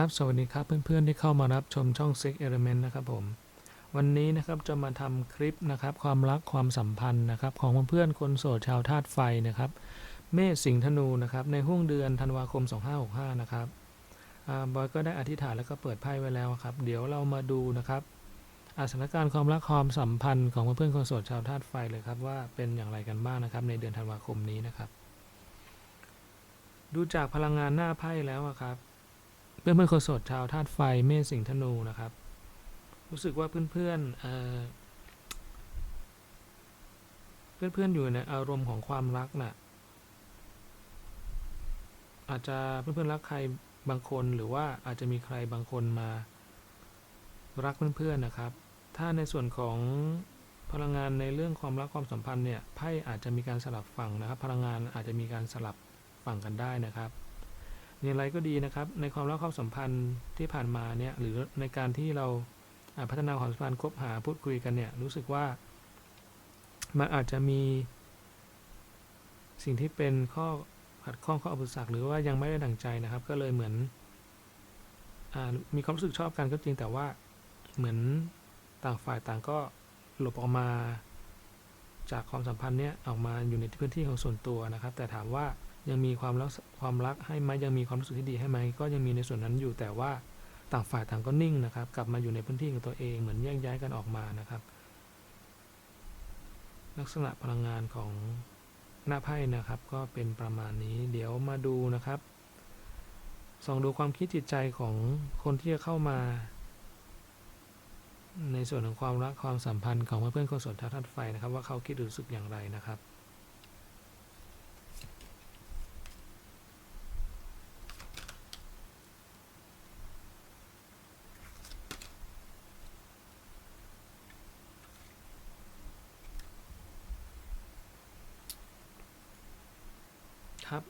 ครับ สวัสดีครับเพื่อนๆที่เข้ามารับชมช่อง Six Element นะครับผม วันนี้นะครับจะมาทำคลิปนะครับ ความรักความสัมพันธ์นะครับ ของเพื่อนๆคนโสดชาวธาตุไฟนะครับ เมษสิงห์ธนูนะครับ ในห่วงเดือนธันวาคม 2565 นะครับอบอยก็ได้อธิษฐานแล้วก็เปิดไพ่ไว้แล้วครับ เดี๋ยวเรามาดูนะครับสถานการณ์ความรักความสัมพันธ์ของเพื่อนๆคนโสดชาวธาตุไฟเลยครับว่าเป็นอย่างไรกันบ้างนะครับ ในเดือนธันวาคมนี้นะครับ ดูจากพลังงานหน้าไพ่แล้วครับ พื่อนเพื่อนคนโสดชาวธาตุไฟเมษสิงห์ธนูนะครับ รู้สึกว่าเพื่อนๆเอ่อเพื่อนๆอยู่ในอารมณ์ของความรักน่ะ อาจจะเพื่อนๆรักใครบางคนหรือว่าอาจจะมีใครบางคนมา รักเพื่อนๆนะครับ ถ้าในส่วนของพลังงานในเรื่องความรักความสัมพันธ์เนี่ยไพ่อาจจะมีการสลับฝั่งนะครับ พลังงานอาจจะมีการสลับฝั่งกันได้นะครับ อย่างไรก็ดีนะครับ ในความรักความสัมพันธ์ที่ผ่านมาเนี่ยหรือในการที่เราพัฒนาความสัมพันธ์คบหาพูดคุยกันเนี่ยรู้สึกว่ามันอาจจะมี สิ่งที่เป็นข้อขัดข้องข้ออุปสรรคหรือว่ายังไม่ได้ดั่งใจนะครับ ก็เลยเหมือนอมีความรู้สึกชอบกันก็จริงแต่ว่าเหมือนต่างฝ่ายต่างก็หลบออกมา จากความสัมพันธ์เนี้ยออกมาอยู่ในพื้นที่ของส่วนตัวนะครับ แต่ถามว่า ยังมีความรักความรักให้ไหมยังมีความรู้สึกที่ดีให้ไหมก็ยังมีในส่วนนั้นอยู่แต่ว่าต่างฝ่ายต่างก็นิ่งนะครับ กลับมาอยู่ในพื้นที่ของตัวเองเหมือนแยกย้ายกันออกมานะครับ ลักษณะพลังงานของหน้าไพ่นะครับ ก็เป็นประมาณนี้เดี๋ยวมาดูนะครับส่องดูความคิดจิตใจของคนที่จะเข้ามา ในส่วนของความรักความสัมพันธ์ของเพื่อนๆคนสดชาวธาตุไฟนะครับ ว่าเขาคิดหรือรู้สึกอย่างไรนะครับ ครับ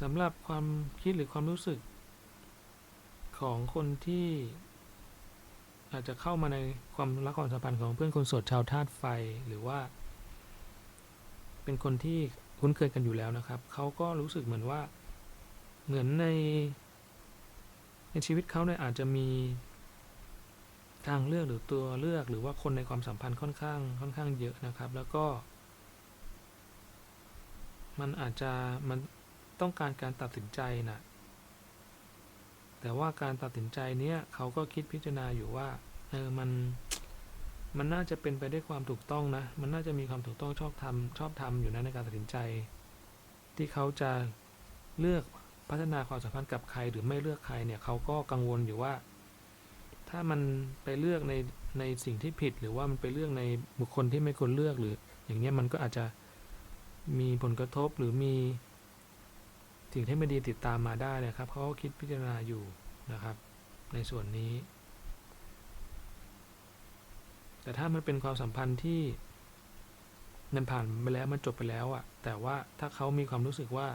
สำหรับความคิดหรือความรู้สึก ของคนที่อาจจะเข้ามาในความรักความสัมพันธ์ของเพื่อนคนโสดชาวธาตุไฟหรือว่า เป็นคนที่คุ้นเคยกันอยู่แล้วนะครับ เขาก็รู้สึกเหมือนว่าเหมือนใน ในชีวิตเขาเนี่ยอาจจะมีทางเลือกหรือตัวเลือกหรือว่าคนในความสัมพันธ์ค่อนข้างค่อนข้างเยอะนะครับ แล้วก็ มันอาจจะมันต้องการการตัดสินใจนะแต่ว่าการตัดสินใจเนี้ยเขาก็คิดพิจารณาอยู่ว่าเออมันมันน่าจะเป็นไปด้วยความถูกต้องนะ มันน่าจะมีความถูกต้องชอบทำชอบทำอยู่นะในการตัดสินใจ ที่เขาจะเลือกพัฒนาความสัมพันธ์กับใครหรือไม่เลือกใครเนี่ยเขาก็กังวลอยู่ว่า ถ้ามันไปเลือกในในสิ่งที่ผิด หรือว่ามันไปเลือกในบุคคลที่ไม่ควรเลือกหรือ อย่างเงี้ยมันก็อาจจะ มีผลกระทบหรือมีสิ่งที่ไม่ดีติดตามมาได้นะครับเขาก็คิดพิจารณาอยู่นะครับ ในส่วนนี้ แต่ถ้ามันเป็นความสัมพันธ์ที่มันผ่านไปแล้วมันจบไปแล้วอะแต่ว่าถ้าเขามีความรู้สึกว่า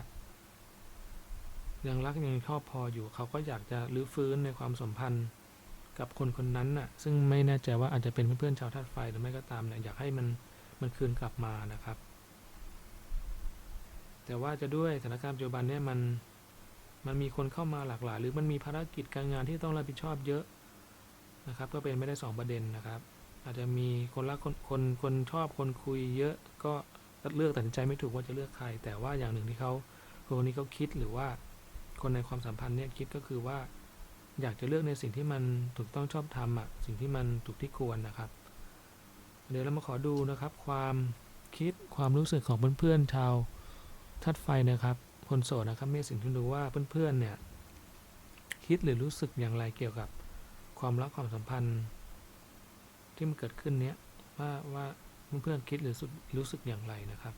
ยังรักยังชอบพออยู่เขาก็อยากจะรื้อฟื้นในความสัมพันธ์กับคนคนนั้นน่ะ ซึ่งไม่แน่ใจว่าอาจจะเป็นเพื่อนๆชาวธาตุไฟหรือไม่ก็ตามเนี่ยอยากให้มันมันคืนกลับมานะครับ แต่ว่าจะด้วยสถานการณ์ปัจจุบันเนี่ยมันมันมีคนเข้ามาหลากหลาย หรือมันมีภารกิจการงานที่ต้องรับผิดชอบเยอะนะครับ ก็เป็นไม่ได้สองประเด็นนะครับ อาจจะมีคนรักคนคนคนชอบคนคุยเยอะก็เลือกตัดสินใจไม่ถูกว่าจะเลือกใคร แต่ว่าอย่างหนึ่งที่เขาคนนี้เขาคิดหรือว่าคนในความสัมพันธ์เนี่ยคิดก็คือว่า อยากจะเลือกในสิ่งที่มันถูกต้องชอบทำอะสิ่งที่มันถูกที่ควรนะครับ เดี๋ยวเรามาขอดูนะครับ ความคิดความรู้สึกของเพื่อนๆชาว ธาตุไฟนะครับ คนโสดนะครับเมษสิงที่ดูว่าเพื่อนๆเนี่ยคิดหรือรู้สึกอย่างไรเกี่ยวกับความรักความสัมพันธ์ ที่มันเกิดขึ้นเนี้ยว่าว่าเพื่อนๆคิดหรือรู้สึกอย่างไรนะครับ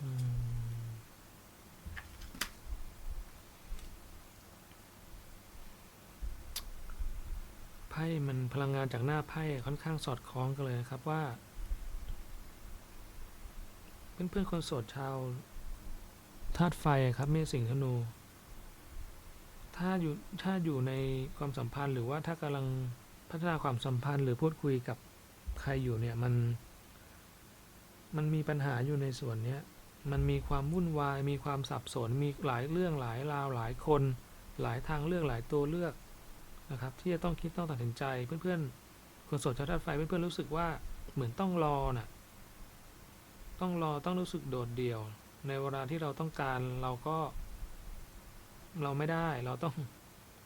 อืม ไพ่มันพ ลังงานจากหน้าไพ่ค่อนข้างสอดคล้องกันเลยนะครับว่า เพื่อนๆคนโสดชาวธาตุไฟครับเมษสิงห์ธนู ถ้าอยู่ถ้าอยู่ในความสัมพันธ์ หรือว่าถ้ากำลังพัฒนาความสัมพันธ์ หรือพูดคุยกับใครอยู่เนี่ยมัน มันมีปัญหาอยู่ในส่วนเนี้ยมันมีความวุ่นวาย มีความสับสน มีหลายเรื่องหลายราวหลายคน หลายทางเลือกหลายตัวเลือก นะครับที่จะต้องคิดต้องตัดสินใจเพื่อนๆคนโสดชาวธาตุไฟเพื่อนๆรู้สึกว่าเหมือนต้องรอน่ะต้องรอต้องรู้สึกโดดเดี่ยว ในเวลาที่เราต้องการเราก็ เราไม่ได้เราต้อง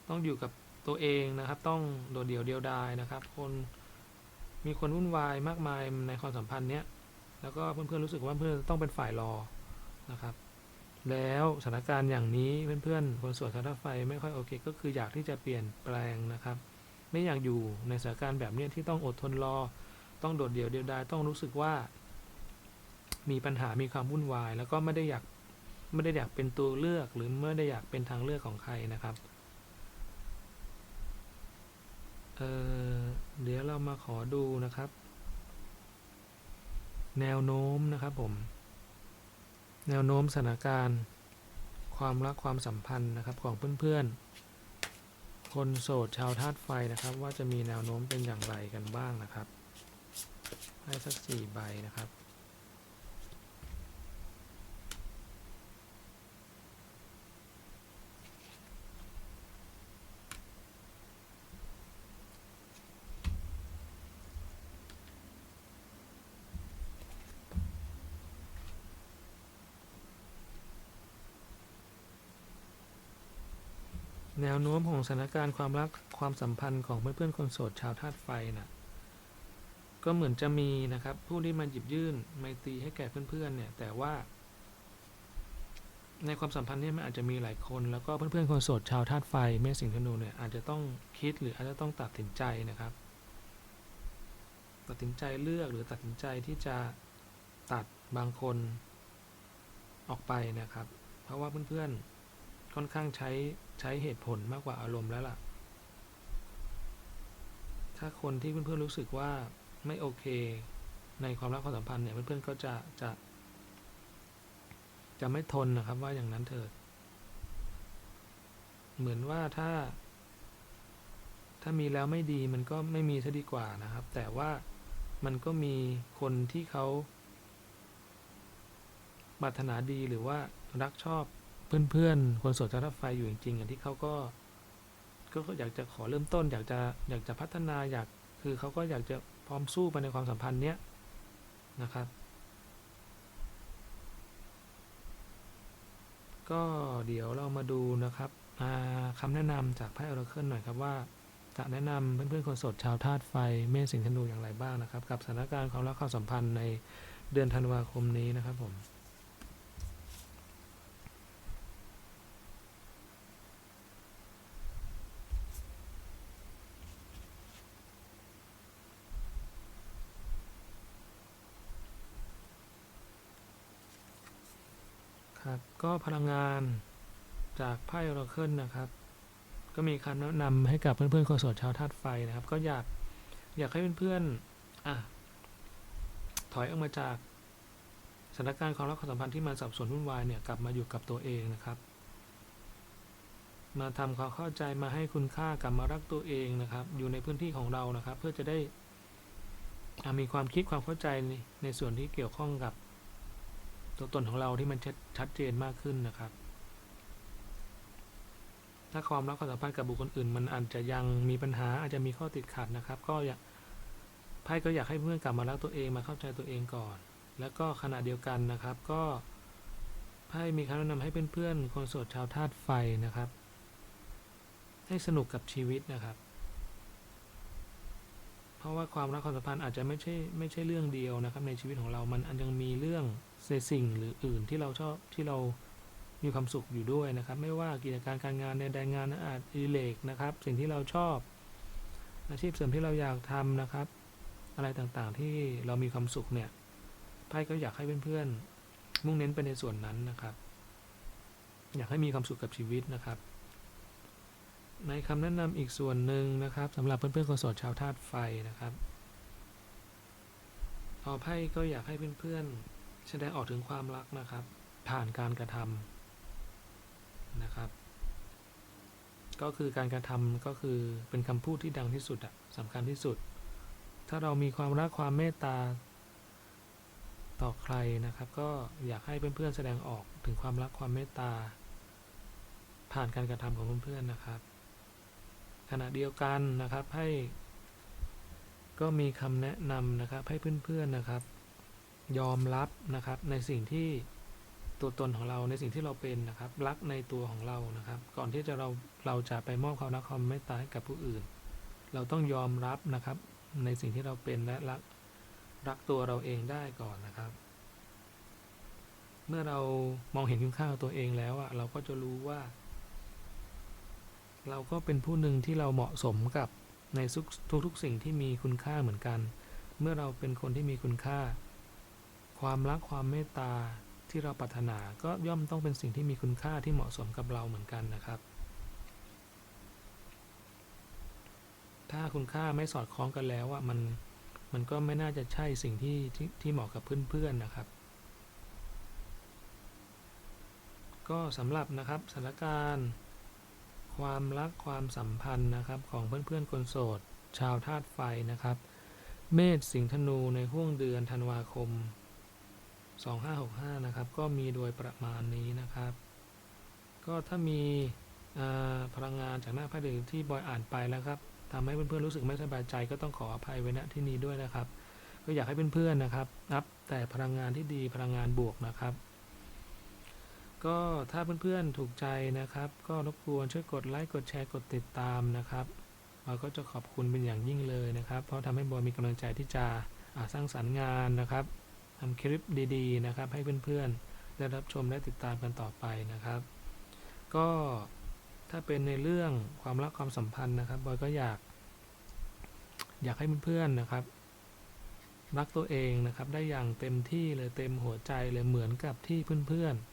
ต้องอยู่กับตัวเองนะครับ ต้องโดดเดี่ยวเดียวดายนะครับ คนมีคนวุ่นวายมากมายในความสัมพันธ์เนี้ยแล้วก็เพื่อนๆรู้สึกว่าเพื่อนต้องเป็นฝ่ายรอนะครับ แล้วสถานการณ์อย่างนี้เพื่อนๆ คนสวดชาวธาตุไฟไม่ค่อยโอเค ก็คืออยากที่จะเปลี่ยนแปลงนะครับ ไม่อยากอยู่ในสถานการณ์แบบนี้ที่ต้องอดทนรอ ต้องโดดเดี่ยวเดียวดายต้องรู้สึกว่า มีปัญหามีความวุ่นวาย แล้วก็ไม่ได้อยากไม่ได้อยากเป็นตัวเลือกหรือไม่ได้อยากเป็นทางเลือกของใครนะครับเเดี๋ยวเรามาขอดูนะครับ แนวโน้มนะครับผม แนวโน้มสถานการณ์ ความรักความสัมพันธ์นะครับของเพื่อนๆ คนโสดชาวธาตุไฟนะครับ ว่าจะมีแนวโน้มเป็นอย่างไรกันบ้างนะครับ ให้สักสี่ใบนะครับ แนวโน้มของสถานการณ์ความรักความสัมพันธ์ของเพื่อนๆคนโสดชาวธาตุไฟน่ะก็เหมือนจะมีนะครับ ผู้ที่มาหยิบยื่นไมตรีให้แก่เพื่อนๆเนี่ย แต่ว่า ในความสัมพันธ์นี่มันอาจจะมีหลายคน แล้วก็เพื่อนๆคนโสดชาวธาตุไฟเมษสิงห์ธนูเนี่ยอาจจะต้องคิดหรืออาจจะต้องตัดสินใจนะครับ ตัดสินใจเลือกหรือตัดสินใจที่จะตัดบางคนออกไปนะครับ เพราะว่าเพื่อนๆ ค่อนข้างใช้ใช้เหตุผลมากกว่าอารมณ์แล้วล่ะ ถ้าคนที่เพื่อนๆรู้สึกว่าไม่โอเค ในความรักความสัมพันธ์เนี่ยเพื่อนๆก็จะจะ จะไม่ทนนะครับว่าอย่างนั้นเถิด เหมือนว่าถ้า ถ้ามีแล้วไม่ดีมันก็ไม่มีซะดีกว่านะครับ แต่ว่ามันก็มีคนที่เขาปรารถนาดีหรือว่ารักชอบ เพื่อนๆ คนสดชาวธาตุไฟอยู่จริงๆอย่างที่เขาก็ก็อยากจะขอเริ่มต้น อยากจะอยากจะพัฒนาอยากคือเขาก็อยากจะพร้อมสู้ไปในความสัมพันธ์เนี้ยนะครับ ก็เดี๋ยวเรามาดูนะครับคำแนะนำจากไพ่ออราเคิลหน่อยครับว่าจะแนะนำเพื่อนๆคนสดชาวธาตุไฟเมษสิงห์ธนูอย่างไรบ้างนะครับ กับสถานการณ์ความรักความสัมพันธ์ในเดือนธันวาคมนี้นะครับผม ครับ ก็พลังงานจากไพ่ออราเคิลนะครับ ก็มีคำแนะนำให้กับเพื่อนๆคนโสดชาวธาตุไฟนะครับ ก็อยากอยากให้เพื่อนๆอะถอยออกมาจากสถานการณ์ความรักความสัมพันธ์ที่มันสับสนวุ่นวายเนี่ยกลับมาอยู่กับตัวเองนะครับ มาทำความเข้าใจมาให้คุณค่ากลับมารักตัวเองนะครับ อยู่ในพื้นที่ของเรานะครับ เพื่อจะได้มีความคิดความเข้าใจในในส่วนที่เกี่ยวข้องกับ ตัวตนของเราที่มันชัดชัดเจนมากขึ้นนะครับ ถ้าความรักความสัมพันธ์กับบุคคลอื่น มันอาจจะยังมีปัญหาอาจจะมีข้อติดขัดนะครับ ก็อยากไพ่ก็อยากให้เพื่อนกลับมารักตัวเองมาเข้าใจตัวเองก่อน แล้วก็ขณะเดียวกันนะครับ ก็ไพ่มีคำแนะนำให้เพื่อนๆคนโสดชาวธาตุไฟนะครับ ให้สนุกกับชีวิตนะครับ เพราะว่าความรักความสัมพันธ์อาจจะไม่ใช่ไม่ใช่เรื่องเดียวนะครับ ในชีวิตของเรา มันยังมีเรื่องในสิ่งหรืออื่นที่เราชอบที่เรามีความสุขอยู่ด้วยนะครับ ไม่ว่ากิจการการงานในแดนงานอาจอิเล็กนะครับ สิ่งที่เราชอบ อาชีพเสริมที่เราอยากทำนะครับ อะไรต่างๆที่เรามีความสุขเนี่ยไพ่ก็อยากให้เพื่อนๆมุ่งเน้นไปในส่วนนั้นนะครับ อยากให้มีความสุขกับชีวิตนะครับ ในคำแนะนำอีกส่วนหนึ่งนะครับสำหรับเพื่อนๆคนโสดชาวธาตุไฟนะครับพอไพ่ก็อยากให้เพื่อนๆแสดงออกถึงความรักนะครับ ผ่านการกระทำนะครับ ก็คือการกระทำก็คือเป็นคำพูดที่ดังที่สุดอะสำคัญที่สุด ถ้าเรามีความรักความเมตตาต่อใครนะครับ ก็อยากให้เพื่อนๆแสดงออกถึงความรักความเมตตาผ่านการกระทำของเพื่อนๆนะครับ ขณะเดียวกันนะครับให้ ก็มีคำแนะนำนะครับให้เพื่อนๆนะครับ ยอมรับนะครับในสิ่งที่ตัวตนของเราในสิ่งที่เราเป็นนะครับ รักในตัวของเรานะครับ ก่อนที่จะเราเราจะไปมอบความรักความเมตตาให้กับผู้อื่น เราต้องยอมรับนะครับในสิ่งที่เราเป็นและรักรักตัวเราเองได้ก่อนนะครับ เมื่อเรามองเห็นคุณค่าของตัวเองแล้วอะเราก็จะรู้ว่า เราก็เป็นผู้หนึ่งที่เราเหมาะสมกับในทุกๆสิ่งที่มีคุณค่าเหมือนกัน เมื่อเราเป็นคนที่มีคุณค่า ความรักความเมตตาที่เราปรารถนาก็ย่อมต้องเป็นสิ่งที่มีคุณค่าที่เหมาะสมกับเราเหมือนกันนะครับ ถ้าคุณค่าไม่สอดคล้องกันแล้วอะมันมันก็ไม่น่าจะใช่สิ่งที่ที่ที่เหมาะกับเพื่อนๆนะครับ ก็สำหรับนะครับสถานการณ์ ความรักความสัมพันธ์นะครับของเพื่อนๆคนโสด ชาวธาตุไฟนะครับ เมษสิงห์ธนูในห่วงเดือนธันวาคม 2565 นะครับ ก็มีโดยประมาณนี้นะครับ ก็ถ้ามีพลังงานจากหน้าไพ่หรือที่บอยอ่านไปแล้วครับทำให้เพื่อนๆรู้สึกไม่สบายใจก็ต้องขออภัยไว้ณที่นี้ด้วยนะครับ ก็อยากให้เพื่อนๆนะครับนับแต่พลังงานที่ดีพลังงานบวกนะครับ ก็ถ้าเพื่อนๆถูกใจนะครับ ก็รบกวนช่วยกดไลค์กดแชร์กดติดตามนะครับเราก็จะขอบคุณเป็นอย่างยิ่งเลยนะครับ เพราะทำให้บอยมีกำลังใจที่จะสร้างสรรค์งานนะครับทำคลิปดีๆนะครับ ให้เพื่อนๆ ได้รับชมและติดตามกันต่อไปนะครับ ก็ถ้าเป็นในเรื่องความรักความสัมพันธ์นะครับบอยก็อยาก อยากให้เพื่อนๆนะครับ รักตัวเองนะครับ ได้อย่างเต็มที่เลยเต็มหัวใจเลยเหมือนกับที่เพื่อนๆ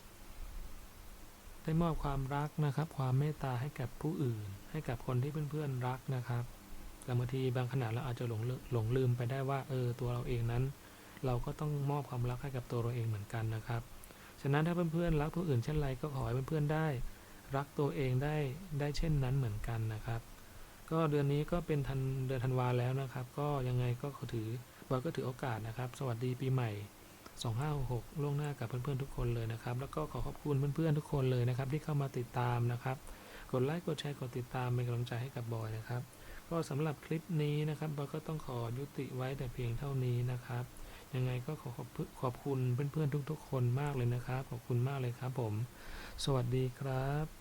ได้มอบความรักนะครับ ความเมตตาให้กับผู้อื่น ให้กับคนที่เพื่อนๆรักนะครับแต่บางทีบางขณะเราอาจจะหลงลืหลงลืมไปได้ว่าเออตัวเราเองนั้น เราก็ต้องมอบความรักให้กับตัวเราเองเหมือนกันนะครับฉะนั้นถ้าเพื่อนๆรักผู้อื่นเช่นไรก็ขอให้เพื่อนๆได้ รักตัวเองได้ได้เช่นนั้นเหมือนกันนะครับ ก็เดือนนี้ก็เป็นทันเดือนธันวาแล้วนะครับ ก็ยังไงก็ขอถือบอยก็ถือโอกาสนะครับ สวัสดีปีใหม่ 2566 ล่วงหน้ากับเพื่อนๆทุกคนเลยนะครับ แล้วก็ขอขอบคุณเพื่อนๆทุกคนเลยนะครับ ที่เข้ามาติดตามนะครับ กดไลค์กดแชร์กดติดตามเป็นกำลังใจให้กับบอยนะครับ ก็สำหรับคลิปนี้นะครับบอยก็ต้องขอยุติไว้แต่เพียงเท่านี้นะครับ ยังไงก็ขอขอบขอบคุณเพื่อนๆทุกๆ คนมากเลยนะครับ ขอบคุณมากเลยครับผม สวัสดีครับ